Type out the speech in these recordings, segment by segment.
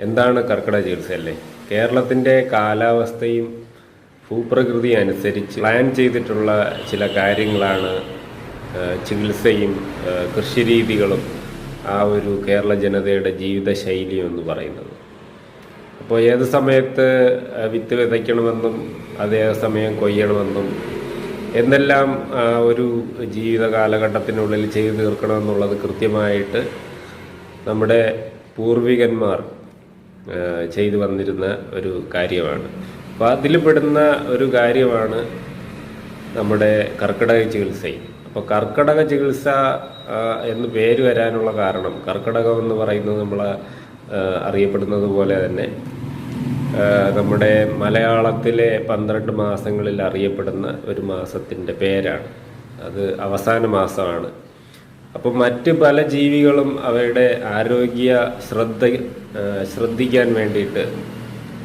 എന്താണ് കർക്കിടക ചികിത്സ അല്ലേ? കേരളത്തിന്റെ കാലാവസ്ഥയും ഭൂപ്രകൃതി അനുസരിച്ച് പ്ലാൻ ചെയ്തിട്ടുള്ള ചില കാര്യങ്ങളാണ് ചികിത്സയും കൃഷിരീതികളും ആ ഒരു കേരള ജനതയുടെ ജീവിത ശൈലിയും എന്ന് പറയുന്നത്. അപ്പോൾ ഏത് സമയത്ത് വിത്ത് വിതയ്ക്കണമെന്നും അതേ സമയം കൊയ്യണമെന്നും എന്തെല്ലാം ഒരു ജീവിത കാലഘട്ടത്തിനുള്ളിൽ ചെയ്തു തീർക്കണമെന്നുള്ളത് കൃത്യമായിട്ട് നമ്മുടെ പൂർവികന്മാർ ചെയ്തു വന്നിരുന്ന ഒരു കാര്യമാണ്. അപ്പോൾ അതിൽ പെടുന്ന ഒരു കാര്യമാണ് നമ്മുടെ കർക്കിടക ചികിത്സയും. അപ്പോൾ കർക്കിടക ചികിത്സ എന്ന് പേര് വരാനുള്ള കാരണം കർക്കിടകം എന്ന് പറയുന്നത് നമ്മൾ അറിയപ്പെടുന്നത് പോലെ തന്നെ നമ്മുടെ മലയാളത്തിലെ പന്ത്രണ്ട് മാസങ്ങളിൽ അറിയപ്പെടുന്ന ഒരു മാസത്തിന്റെ പേരാണ്. അത് അവസാന മാസമാണ്. അപ്പോൾ മറ്റ് പല ജീവികളും അവരുടെ ആരോഗ്യ ശ്രദ്ധ ശ്രദ്ധിക്കാൻ വേണ്ടിയിട്ട്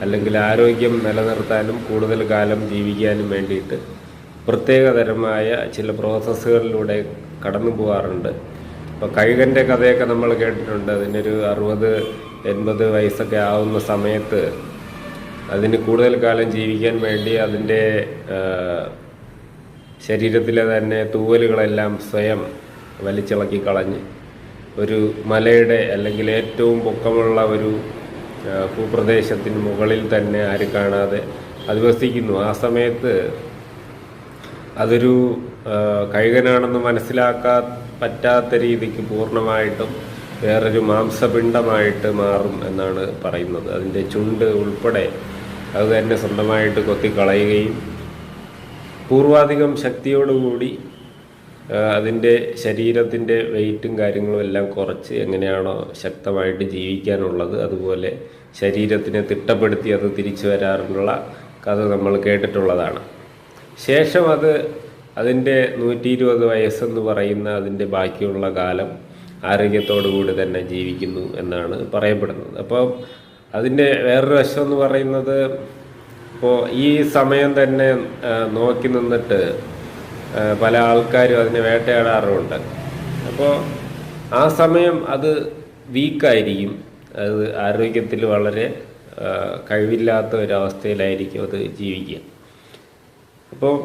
അല്ലെങ്കിൽ ആരോഗ്യം നിലനിർത്താനും കൂടുതൽ കാലം ജീവിക്കാനും വേണ്ടിയിട്ട് പ്രത്യേകതരമായ ചില പ്രോസസ്സുകളിലൂടെ കടന്നു പോകാറുണ്ട് ഇപ്പോൾ കഴുകന്റെ കഥയൊക്കെ നമ്മൾ കേട്ടിട്ടുണ്ട്. അതിനൊരു അറുപത് എൺപത് വയസ്സൊക്കെ ആവുന്ന സമയത്ത് അതിന് കൂടുതൽ കാലം ജീവിക്കാൻ വേണ്ടി അതിന്റെ ശരീരത്തിലെ തന്നെ തൂവലുകളെല്ലാം സ്വയം വലിച്ചിളക്കി കളഞ്ഞ് ഒരു മലയുടെ അല്ലെങ്കിൽ ഏറ്റവും പൊക്കമുള്ള ഒരു ഭൂപ്രദേശത്തിന് മുകളിൽ തന്നെ ആര് കാണാതെ അധിവസിക്കുന്നു. ആ സമയത്ത് അതൊരു കഴുകനാണെന്ന് മനസ്സിലാക്കാ പറ്റാത്ത രീതിക്ക് പൂർണമായിട്ടും വേറൊരു മാംസപിണ്ഡമായിട്ട് മാറും എന്നാണ് പറയുന്നത്. അതിന്റെ ചുണ്ട് ഉൾപ്പെടെ അത് തന്നെ സ്വന്തമായിട്ട് കൊത്തിക്കളയുകയും പൂർവാധികം ശക്തിയോടുകൂടി അതിന്റെ ശരീരത്തിന്റെ വെയിറ്റും കാര്യങ്ങളും എല്ലാം കുറച്ച് എങ്ങനെയാണോ ശക്തമായിട്ട് ജീവിക്കാനുള്ളത്. അതുപോലെ ശരീരത്തിനെ തിട്ടപ്പെടുത്തി അത് തിരിച്ചു വരാറുള്ള കഥ നമ്മൾ കേട്ടിട്ടുള്ളതാണ്. ശേഷം അത് അതിന്റെ നൂറ്റി ഇരുപത് വയസ്സെന്ന് പറയുന്ന അതിന്റെ ബാക്കിയുള്ള കാലം ആരോഗ്യത്തോടു കൂടി തന്നെ ജീവിക്കുന്നു എന്നാണ് പറയപ്പെടുന്നത്. അപ്പോൾ അതിന്റെ വേറൊരു വശം എന്ന് പറയുന്നത് ഇപ്പോൾ ഈ സമയം തന്നെ നോക്കി നിന്നിട്ട് പല ആൾക്കാരും അതിനെ വേട്ടയാടാറുമുണ്ട്. അപ്പോൾ ആ സമയം അത് വീക്കായിരിക്കും. അത് ആരോഗ്യത്തിൽ വളരെ കഴിവില്ലാത്ത ഒരവസ്ഥയിലായിരിക്കും അത് ജീവിക്കുക. അപ്പോൾ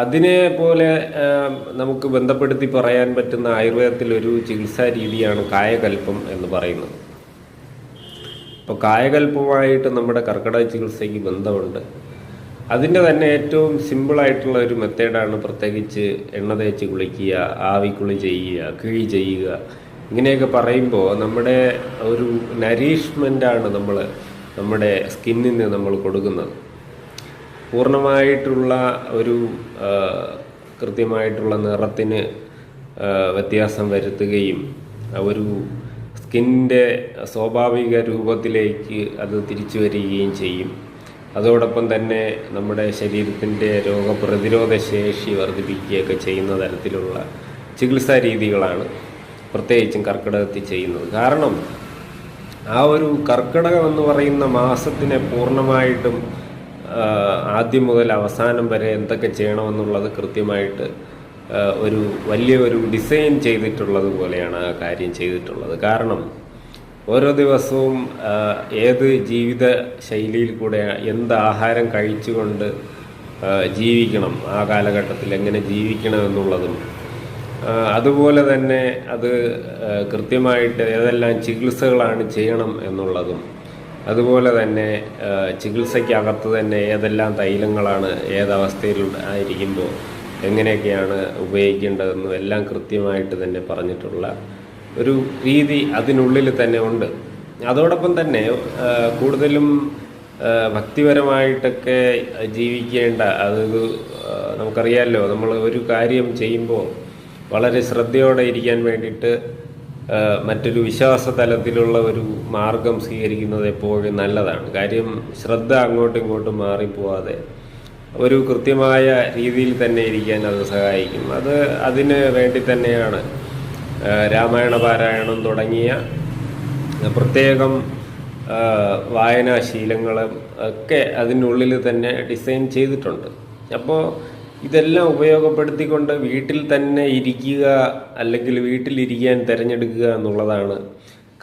അതിനെ പോലെ നമുക്ക് ബന്ധപ്പെടുത്തി പറയാൻ പറ്റുന്ന ആയുർവേദത്തിൽ ഒരു ചികിത്സാ രീതിയാണ് കായകൽപ്പം എന്ന് പറയുന്നത്. അപ്പോൾ കായകൽപ്പമായിട്ട് നമ്മുടെ കർക്കിടക ചികിത്സയ്ക്ക് ബന്ധമുണ്ട്. അതിന്റെ തന്നെ ഏറ്റവും സിമ്പിളായിട്ടുള്ള ഒരു മെത്തേഡാണ് പ്രത്യേകിച്ച് എണ്ണ തേച്ച് കുളിക്കുക ആവിക്കുളി ചെയ്യുക കിഴി ചെയ്യുക. ഇങ്ങനെയൊക്കെ പറയുമ്പോൾ നമ്മുടെ ഒരു നരീഷ്മെന്റാണ് നമ്മൾ നമ്മുടെ സ്കിന്നിന് നമ്മൾ കൊടുക്കുന്നത്. പൂർണമായിട്ടുള്ള ഒരു കൃത്യമായിട്ടുള്ള നിറത്തിന് വ്യത്യാസം വരുത്തുകയും ഒരു സ്കിന്നിന്റെ സ്വാഭാവിക രൂപത്തിലേക്ക് അത് തിരിച്ചു വരികയും ചെയ്യും. അതോടൊപ്പം തന്നെ നമ്മുടെ ശരീരത്തിന്റെ രോഗപ്രതിരോധ ശേഷി വർദ്ധിപ്പിക്കുകയൊക്കെ ചെയ്യുന്ന തരത്തിലുള്ള ചികിത്സാ രീതികളാണ് പ്രത്യേകിച്ചും കർക്കിടകത്തിൽ ചെയ്യുന്നത്. കാരണം ആ ഒരു കർക്കിടകം എന്ന് പറയുന്ന മാസത്തിനെ പൂർണമായിട്ടും ആദ്യം മുതൽ അവസാനം വരെ എന്തൊക്കെ ചെയ്യണമെന്നുള്ളത് കൃത്യമായിട്ട് ഒരു വലിയൊരു ഡിസൈൻ ചെയ്തിട്ടുള്ളത് പോലെയാണ് ആ കാര്യം ചെയ്തിട്ടുള്ളത്. കാരണം ഓരോ ദിവസവും ഏത് ജീവിത ശൈലിയിൽ കൂടെ എന്ത് ആഹാരം കഴിച്ചുകൊണ്ട് ജീവിക്കണം ആ കാലഘട്ടത്തിൽ എങ്ങനെ ജീവിക്കണം എന്നുള്ളതും അതുപോലെ തന്നെ അത് കൃത്യമായിട്ട് ഏതെല്ലാം ചികിത്സകളാണ് ചെയ്യണം എന്നുള്ളതും അതുപോലെ തന്നെ ചികിത്സയ്ക്കകത്ത് തന്നെ ഏതെല്ലാം തൈലങ്ങളാണ് ഏതവസ്ഥയിൽ ആയിരിക്കുമ്പോൾ എങ്ങനെയൊക്കെയാണ് ഉപയോഗിക്കേണ്ടതെന്നും എല്ലാം കൃത്യമായിട്ട് തന്നെ പറഞ്ഞിട്ടുള്ള ഒരു രീതി അതിനുള്ളിൽ തന്നെ ഉണ്ട്. അതോടൊപ്പം തന്നെ കൂടുതലും ഭക്തിപരമായിട്ടൊക്കെ ജീവിക്കേണ്ട അത് നമുക്കറിയാമല്ലോ നമ്മൾ ഒരു കാര്യം ചെയ്യുമ്പോൾ വളരെ ശ്രദ്ധയോടെ ഇരിക്കാൻ വേണ്ടിയിട്ട് മറ്റൊരു വിശ്വാസ തലത്തിലുള്ള ഒരു മാർഗം സ്വീകരിക്കുന്നത് എപ്പോഴും നല്ലതാണ്. കാര്യം ശ്രദ്ധ അങ്ങോട്ടും ഇങ്ങോട്ടും മാറിപ്പോവാതെ ഒരു കൃത്യമായ രീതിയിൽ തന്നെ ഇരിക്കാൻ അത് സഹായിക്കും. അത് അതിന് വേണ്ടി തന്നെയാണ് രാമായണ പാരായണം തുടങ്ങിയ പ്രത്യേകം വായനാശീലങ്ങളും ഒക്കെ അതിനുള്ളിൽ തന്നെ ഡിസൈൻ ചെയ്തിട്ടുണ്ട്. അപ്പോൾ ഇതെല്ലാം ഉപയോഗപ്പെടുത്തിക്കൊണ്ട് വീട്ടിൽ തന്നെ ഇരിക്കുക അല്ലെങ്കിൽ വീട്ടിലിരിക്കാൻ തിരഞ്ഞെടുക്കുക എന്നുള്ളതാണ്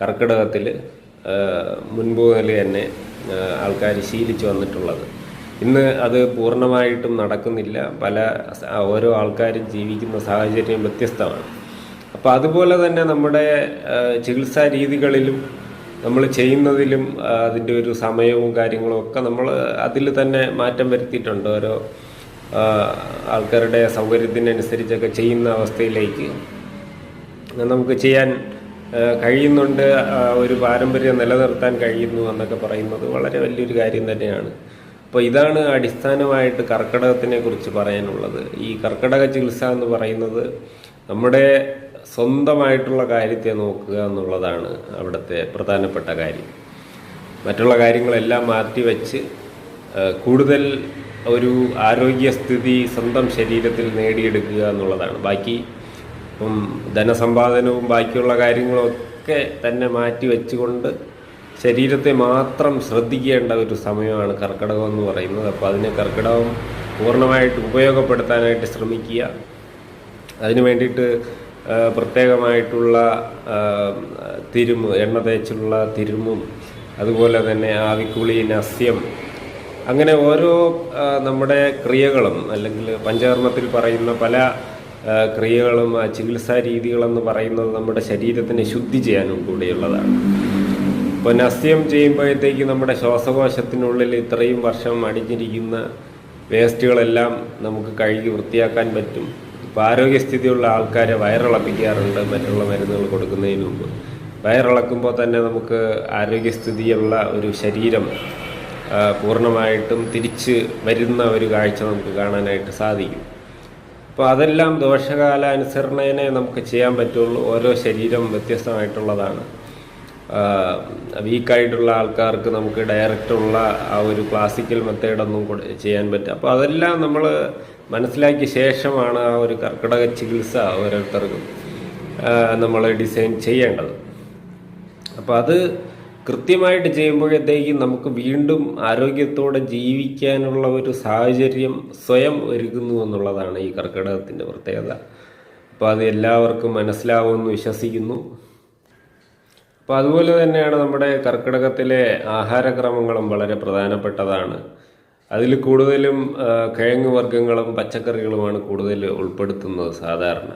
കർക്കിടകത്തിൽ മുൻപ് തന്നെ ആൾക്കാർ ശീലിച്ചു വന്നിട്ടുള്ളത്. ഇന്ന് അത് പൂർണമായിട്ടും നടക്കുന്നില്ല. പല ഓരോ ആൾക്കാരും ജീവിക്കുന്ന സാഹചര്യം വ്യത്യസ്തമാണ്. അപ്പോൾ അതുപോലെ തന്നെ നമ്മുടെ ചികിത്സാ രീതികളിലും നമ്മൾ ചെയ്യുന്നതിലും അതിന്റെ ഒരു സമയവും കാര്യങ്ങളും ഒക്കെ നമ്മൾ അതിൽ തന്നെ മാറ്റം വരുത്തിയിട്ടുണ്ട്. ഓരോ ആൾക്കാരുടെ സൗകര്യത്തിനനുസരിച്ചൊക്കെ ചെയ്യുന്ന അവസ്ഥയിലേക്ക് നമുക്ക് ചെയ്യാൻ കഴിയുന്നുണ്ട്. ഒരു പാരമ്പര്യം നിലനിർത്താൻ കഴിയുന്നു എന്നൊക്കെ പറയുന്നത് വളരെ വലിയൊരു കാര്യം തന്നെയാണ്. അപ്പോൾ ഇതാണ് അടിസ്ഥാനമായിട്ട് കർക്കിടകത്തിനെ കുറിച്ച് പറയാനുള്ളത്. ഈ കർക്കിടക ചികിത്സ എന്ന് പറയുന്നത് നമ്മുടെ സ്വന്തമായിട്ടുള്ള കാര്യത്തെ നോക്കുക എന്നുള്ളതാണ് അവിടുത്തെ പ്രധാനപ്പെട്ട കാര്യം. മറ്റുള്ള കാര്യങ്ങളെല്ലാം മാറ്റിവെച്ച് കൂടുതൽ ഒരു ആരോഗ്യസ്ഥിതി സ്വന്തം ശരീരത്തിൽ നേടിയെടുക്കുക എന്നുള്ളതാണ്. ബാക്കി ഇപ്പം ധനസമ്പാദനവും ബാക്കിയുള്ള കാര്യങ്ങളൊക്കെ തന്നെ മാറ്റി വെച്ചുകൊണ്ട് ശരീരത്തെ മാത്രം ശ്രദ്ധിക്കേണ്ട ഒരു സമയമാണ് കർക്കിടകം എന്ന് പറയുന്നത്. അപ്പോൾ അതിനെ കർക്കിടകം പൂർണമായിട്ട് ഉപയോഗപ്പെടുത്താനായിട്ട് ശ്രമിക്കുക. അതിനു വേണ്ടിയിട്ട് പ്രത്യേകമായിട്ടുള്ള തിരുമ് എണ്ണ തേച്ചുള്ള തിരുമും അതുപോലെ തന്നെ ആവിക്കുളി നസ്യം അങ്ങനെ ഓരോ നമ്മുടെ ക്രിയകളും അല്ലെങ്കിൽ പഞ്ചകർമ്മത്തിൽ പറയുന്ന പല ക്രിയകളും ചികിത്സാ രീതികളെന്ന് പറയുന്നത് നമ്മുടെ ശരീരത്തിനെ ശുദ്ധി ചെയ്യാനും കൂടിയുള്ളതാണ്. ഇപ്പോൾ നസ്യം ചെയ്യുമ്പോഴത്തേക്ക് നമ്മുടെ ശ്വാസകോശത്തിനുള്ളിൽ ഇത്രയും വർഷം അടിഞ്ഞിരിക്കുന്ന വേസ്റ്റുകളെല്ലാം നമുക്ക് കഴുകി വൃത്തിയാക്കാൻ പറ്റും. ഇപ്പോൾ ആരോഗ്യസ്ഥിതിയുള്ള ആൾക്കാരെ വയറിളപ്പിക്കാറുണ്ട് മറ്റുള്ള മരുന്നുകൾ കൊടുക്കുന്നതിന് മുമ്പ്. വയറിളക്കുമ്പോൾ തന്നെ നമുക്ക് ആരോഗ്യസ്ഥിതിയുള്ള ഒരു ശരീരം പൂർണമായിട്ടും തിരിച്ച് വരുന്ന ഒരു കാഴ്ച നമുക്ക് കാണാനായിട്ട് സാധിക്കും. അപ്പോൾ അതെല്ലാം ദോഷകാലാനുസരണേനെ നമുക്ക് ചെയ്യാൻ പറ്റുള്ളൂ. ഓരോ ശരീരം വ്യത്യസ്തമായിട്ടുള്ളതാണ്. വീക്കായിട്ടുള്ള ആൾക്കാർക്ക് നമുക്ക് ഡയറക്റ്റുള്ള ആ ഒരു ക്ലാസിക്കൽ മെത്തേഡൊന്നും ചെയ്യാൻ പറ്റും. അപ്പോൾ അതെല്ലാം നമ്മൾ മനസ്സിലാക്കിയ ശേഷമാണ് ആ ഒരു കർക്കിടക ചികിത്സ ഓരോരുത്തർക്കും നമ്മൾ ഡിസൈൻ ചെയ്യേണ്ടത്. അപ്പോൾ അത് കൃത്യമായിട്ട് ചെയ്യുമ്പോഴത്തേക്കും നമുക്ക് വീണ്ടും ആരോഗ്യത്തോടെ ജീവിക്കാനുള്ള ഒരു സാഹചര്യം സ്വയം ഒരുക്കുന്നു എന്നുള്ളതാണ് ഈ കർക്കിടകത്തിന്റെ പ്രത്യേകത. അപ്പോൾ അത് എല്ലാവർക്കും മനസ്സിലാവുമെന്ന് വിശ്വസിക്കുന്നു. അപ്പോൾ അതുപോലെ തന്നെയാണ് നമ്മുടെ കർക്കിടകത്തിലെ ആഹാരക്രമങ്ങളും വളരെ പ്രധാനപ്പെട്ടതാണ്. അതിൽ കൂടുതലും കിഴങ്ങ് വർഗങ്ങളും പച്ചക്കറികളുമാണ് കൂടുതൽ ഉൾപ്പെടുത്തുന്നത് സാധാരണ.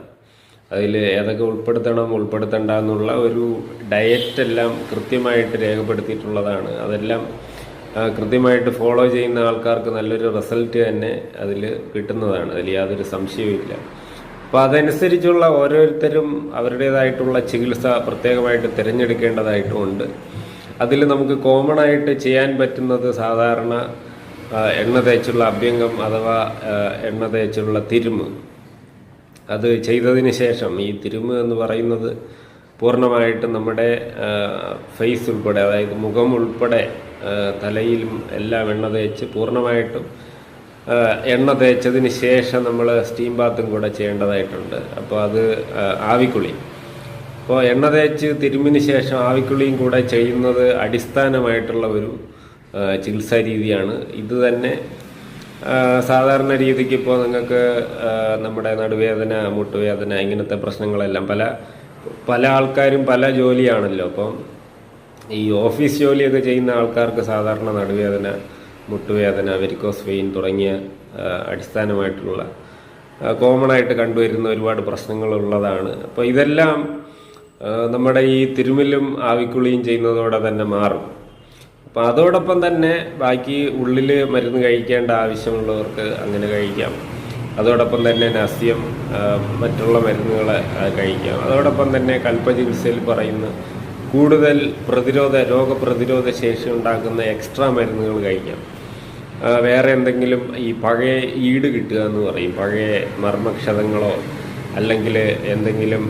അതിൽ ഏതൊക്കെ ഉൾപ്പെടുത്തണം ഉൾപ്പെടുത്തണ്ട എന്നുള്ള ഒരു ഡയറ്റ് എല്ലാം കൃത്യമായിട്ട് രേഖപ്പെടുത്തിയിട്ടുള്ളതാണ്. അതെല്ലാം കൃത്യമായിട്ട് ഫോളോ ചെയ്യുന്ന ആൾക്കാർക്ക് നല്ലൊരു റിസൾട്ട് തന്നെ അതിൽ കിട്ടുന്നതാണ്. അതിൽ യാതൊരു സംശയവുമില്ല. അപ്പോൾ അതനുസരിച്ചുള്ള ഓരോരുത്തരും അവരുടേതായിട്ടുള്ള ചികിത്സ പ്രത്യേകമായിട്ട് തിരഞ്ഞെടുക്കേണ്ടതായിട്ടുണ്ട് അതിൽ നമുക്ക് കോമൺ ആയിട്ട് ചെയ്യാൻ പറ്റുന്നത് സാധാരണ എണ്ണ തേച്ചുള്ള അഭ്യംഗം അഥവാ എണ്ണ തേച്ചുള്ള തിരുമ്. അത് ചെയ്തതിന് ശേഷം ഈ തിരുമ് എന്ന് പറയുന്നത് പൂർണമായിട്ട് നമ്മുടെ ഫേസ് ഉൾപ്പെടെ അതായത് മുഖം ഉൾപ്പെടെ തലയിലും എല്ലാം എണ്ണ തേച്ച് പൂർണമായിട്ടും എണ്ണ തേച്ചതിന് ശേഷം നമ്മൾ സ്റ്റീം ബാത്തും കൂടെ ചെയ്യേണ്ടതായിട്ടുണ്ട്. അപ്പോൾ അത് ആവിക്കുളി. അപ്പോൾ എണ്ണ തേച്ച് തിരുമ്മിന് ശേഷം ആവിക്കുളിയും കൂടെ ചെയ്യുന്നത് അടിസ്ഥാനമായിട്ടുള്ള ഒരു ചികിത്സാ രീതിയാണ്. ഇത് തന്നെ സാധാരണ രീതിക്ക് ഇപ്പോൾ നിങ്ങൾക്ക് നമ്മുടെ നടുവേദന മുട്ടുവേദന ഇങ്ങനത്തെ പ്രശ്നങ്ങളെല്ലാം പല പല ആൾക്കാരും പല ജോലിയാണല്ലോ. അപ്പം ഈ ഓഫീസ് ജോലിയൊക്കെ ചെയ്യുന്ന ആൾക്കാർക്ക് സാധാരണ നടുവേദന മുട്ടുവേദന വെരിക്കോസ് വെയിൻ തുടങ്ങിയ അടിസ്ഥാനമായിട്ടുള്ള കോമണായിട്ട് കണ്ടുവരുന്ന ഒരുപാട് പ്രശ്നങ്ങളുള്ളതാണ്. അപ്പോൾ ഇതെല്ലാം നമ്മുടെ ഈ തിരുമലും ആവിക്കുളിയും ചെയ്യുന്നതോടെ തന്നെ മാറും. അപ്പോൾ അതോടൊപ്പം തന്നെ ബാക്കി ഉള്ളിൽ മരുന്ന് കഴിക്കേണ്ട ആവശ്യമുള്ളവർക്ക് അങ്ങനെ കഴിക്കാം. അതോടൊപ്പം തന്നെ നസ്യം മറ്റുള്ള മരുന്നുകൾ കഴിക്കാം. അതോടൊപ്പം തന്നെ കൽപ്പചികിത്സയിൽ പറയുന്ന കൂടുതൽ പ്രതിരോധ രോഗപ്രതിരോധ ശേഷി ഉണ്ടാക്കുന്ന എക്സ്ട്രാ മരുന്നുകൾ കഴിക്കാം. വേറെ എന്തെങ്കിലും ഈ പഴയ ഈട് കിട്ടുക എന്ന് പറയും. പഴയ മർമ്മക്ഷതങ്ങളോ അല്ലെങ്കിൽ എന്തെങ്കിലും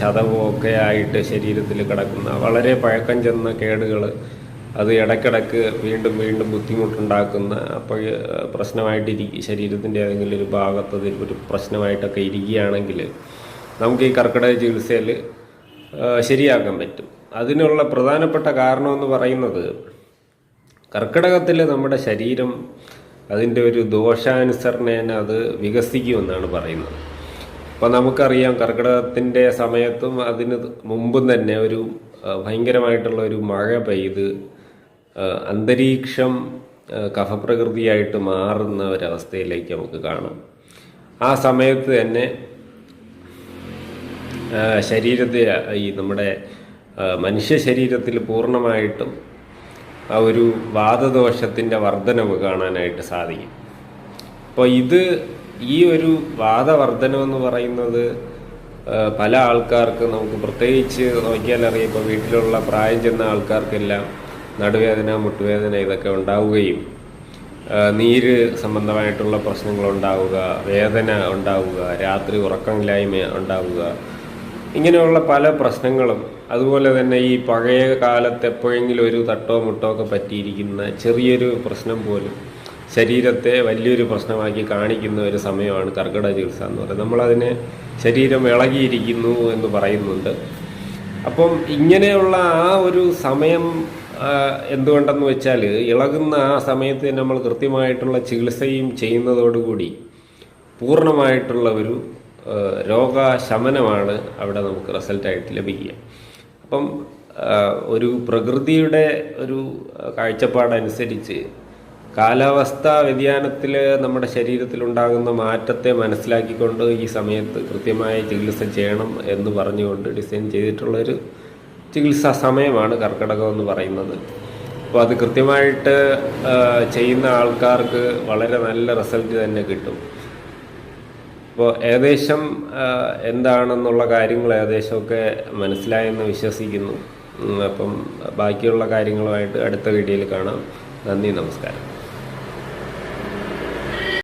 ചതവോ ഒക്കെ ആയിട്ട് ശരീരത്തിൽ കിടക്കുന്ന വളരെ പഴക്കം ചെന്ന കേടുകൾ അത് ഇടയ്ക്കിടയ്ക്ക് വീണ്ടും വീണ്ടും ബുദ്ധിമുട്ടുണ്ടാക്കുന്ന അപ്പോൾ പ്രശ്നമായിട്ട് ഇരിക്കും ശരീരത്തിന്റെ ഏതെങ്കിലും ഒരു ഭാഗത്ത് ഒരു പ്രശ്നമായിട്ടൊക്കെ ഇരിക്കുകയാണെങ്കിൽ നമുക്ക് ഈ കർക്കിടക ചികിത്സയിൽ ശരിയാക്കാൻ പറ്റും. അതിനുള്ള പ്രധാനപ്പെട്ട കാരണമെന്ന് പറയുന്നത് കർക്കിടകത്തിലെ നമ്മുടെ ശരീരം അതിന്റെ ഒരു ദോഷാനുസരണേന അത് വികസിക്കുമെന്നാണ് പറയുന്നത്. അപ്പോൾ നമുക്കറിയാം കർക്കിടകത്തിന്റെ സമയത്തും അതിന് മുമ്പും തന്നെ ഒരു ഭയങ്കരമായിട്ടുള്ള ഒരു മഴ പെയ്ത് അന്തരീക്ഷം കഫപ്രകൃതിയായിട്ട് മാറുന്ന ഒരവസ്ഥയിലേക്ക് നമുക്ക് കാണാം. ആ സമയത്ത് തന്നെ ശരീരത്തെ ഈ നമ്മുടെ മനുഷ്യ ശരീരത്തിൽ പൂർണമായിട്ടും ആ ഒരു വാദദോഷത്തിന്റെ വർധനവ് കാണാനായിട്ട് സാധിക്കും. അപ്പോൾ ഇത് ഈ ഒരു വാദവർധനമെന്ന് പറയുന്നത് പല ആൾക്കാർക്ക് നമുക്ക് പ്രത്യേകിച്ച് നോക്കിയാൽ ഇപ്പോൾ വീട്ടിലുള്ള പ്രായം ചെന്ന ആൾക്കാർക്കെല്ലാം നടുവേദന മുട്ടുവേദന ഇതൊക്കെ ഉണ്ടാവുകയും നീര് സംബന്ധമായിട്ടുള്ള പ്രശ്നങ്ങൾ ഉണ്ടാവുക വേദന ഉണ്ടാവുക രാത്രി ഉറക്കമില്ലായ്മ ഉണ്ടാവുക ഇങ്ങനെയുള്ള പല പ്രശ്നങ്ങളും അതുപോലെ തന്നെ ഈ പഴയ കാലത്ത് എപ്പോഴെങ്കിലും ഒരു തട്ടോ മുട്ടോ ഒക്കെ പറ്റിയിരിക്കുന്ന ചെറിയൊരു പ്രശ്നം പോലും ശരീരത്തെ വലിയൊരു പ്രശ്നമാക്കി കാണിക്കുന്ന ഒരു സമയമാണ് കർക്കിടക ചികിത്സ എന്ന് പറയുന്നത്. നമ്മളതിനെ ശരീരം ഇളകിയിരിക്കുന്നു എന്ന് പറയുന്നുണ്ട്. അപ്പം ഇങ്ങനെയുള്ള ആ ഒരു സമയം എന്തുകൊണ്ടെന്ന് വെച്ചാൽ ഇളകുന്ന ആ സമയത്ത് നമ്മൾ കൃത്യമായിട്ടുള്ള ചികിത്സയും ചെയ്യുന്നതോടുകൂടി പൂർണമായിട്ടുള്ള ഒരു രോഗശമനമാണ് അവിടെ നമുക്ക് റിസൾട്ടായിട്ട് ലഭിക്കുക. അപ്പം ഒരു പ്രകൃതിയുടെ ഒരു കാഴ്ചപ്പാടനുസരിച്ച് കാലാവസ്ഥാ വ്യതിയാനത്തിൽ നമ്മുടെ ശരീരത്തിലുണ്ടാകുന്ന മാറ്റത്തെ മനസ്സിലാക്കിക്കൊണ്ട് ഈ സമയത്ത് കൃത്യമായ ചികിത്സ ചെയ്യണം എന്ന് പറഞ്ഞുകൊണ്ട് ഡിസൈൻ ചെയ്തിട്ടുള്ളൊരു ചികിത്സാ സമയമാണ് കർക്കിടകം എന്ന് പറയുന്നത്. അപ്പോൾ അത് കൃത്യമായിട്ട് ചെയ്യുന്ന ആൾക്കാർക്ക് വളരെ നല്ല റിസൾട്ട് തന്നെ കിട്ടും. അപ്പോൾ ഏകദേശം എന്താണെന്നുള്ള കാര്യങ്ങൾ ഏകദേശമൊക്കെ മനസ്സിലായെന്ന് വിശ്വസിക്കുന്നു. അപ്പം ബാക്കിയുള്ള കാര്യങ്ങളുമായിട്ട് അടുത്ത വീഡിയോയിൽ കാണാം. നന്ദി നമസ്കാരം.